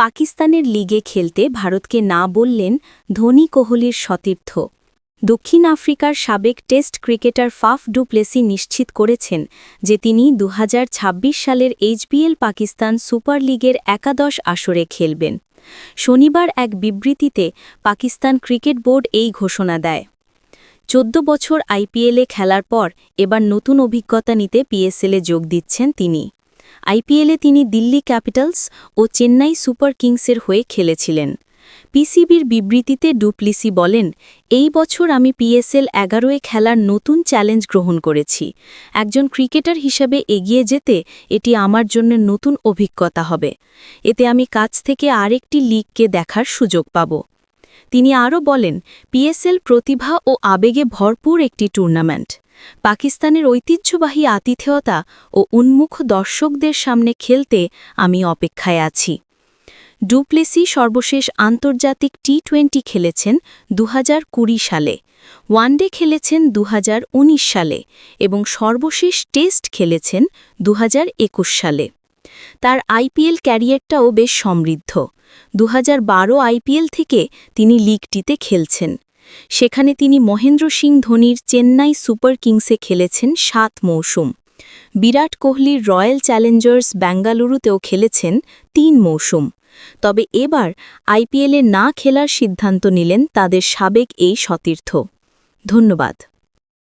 পাকিস্তানের লিগে খেলতে ভারতকে না বললেন ধোনি কোহলির সতীর্থ। দক্ষিণ আফ্রিকার সাবেক টেস্ট ক্রিকেটার ফাফ ডুপ্লেসি নিশ্চিত করেছেন যে তিনি দু হাজার ছাব্বিশ সালের এইচবিএল পাকিস্তান সুপার লিগের একাদশ আসরে খেলবেন। শনিবার এক বিবৃতিতে পাকিস্তান ক্রিকেট বোর্ড এই ঘোষণা দেয়। চোদ্দ বছর আইপিএলে খেলার পর এবার নতুন অভিজ্ঞতা নিতে পিএসএলে যোগ দিচ্ছেন তিনি। আইপিএলে তিনি দিল্লি ক্যাপিটালস ও চেন্নাই সুপার কিংসের হয়ে খেলেছিলেন। পিসিবির বিবৃতিতে ডুপ্লিসি বলেন, এই বছর আমি পিএসএল এগারোয় খেলার নতুন চ্যালেঞ্জ গ্রহণ করেছি। একজন ক্রিকেটার হিসাবে এগিয়ে যেতে এটি আমার জন্য নতুন অভিজ্ঞতা হবে। এতে আমি কাছ থেকে আরেকটি লিগকে দেখার সুযোগ পাব। তিনি আরও বলেন পিএসএল প্রতিভা ও আবেগে ভরপুর একটি টুর্নামেন্ট। পাকিস্তানের ঐতিহ্যবাহী আতিথেয়তা ও উন্মুখ দর্শকদের সামনে খেলতে আমি অপেক্ষায় আছি। ডুপ্লেসি সর্বশেষ আন্তর্জাতিক টি টোয়েন্টি খেলেছেন দু হাজার কুড়ি সালে, ওয়ানডে খেলেছেন দু হাজার উনিশ সালে এবং সর্বশেষ টেস্ট খেলেছেন দু হাজার একুশ সালে। তার আইপিএল ক্যারিয়ারটাও বেশ সমৃদ্ধ। দু হাজার বারো আইপিএল থেকে তিনি লিগটিতে খেলছেন। সেখানে তিনি মহেন্দ্র সিং ধোনির চেন্নাই সুপার কিংসে খেলেছেন সাত মৌসুম। বিরাট কোহলির রয়্যাল চ্যালেঞ্জার্স বেঙ্গালুরুতেও খেলেছেন তিন মৌসুম। তবে এবার আইপিএলে না খেলার সিদ্ধান্ত নিলেন তাদের সাবেক এই সতীর্থ। ধন্যবাদ।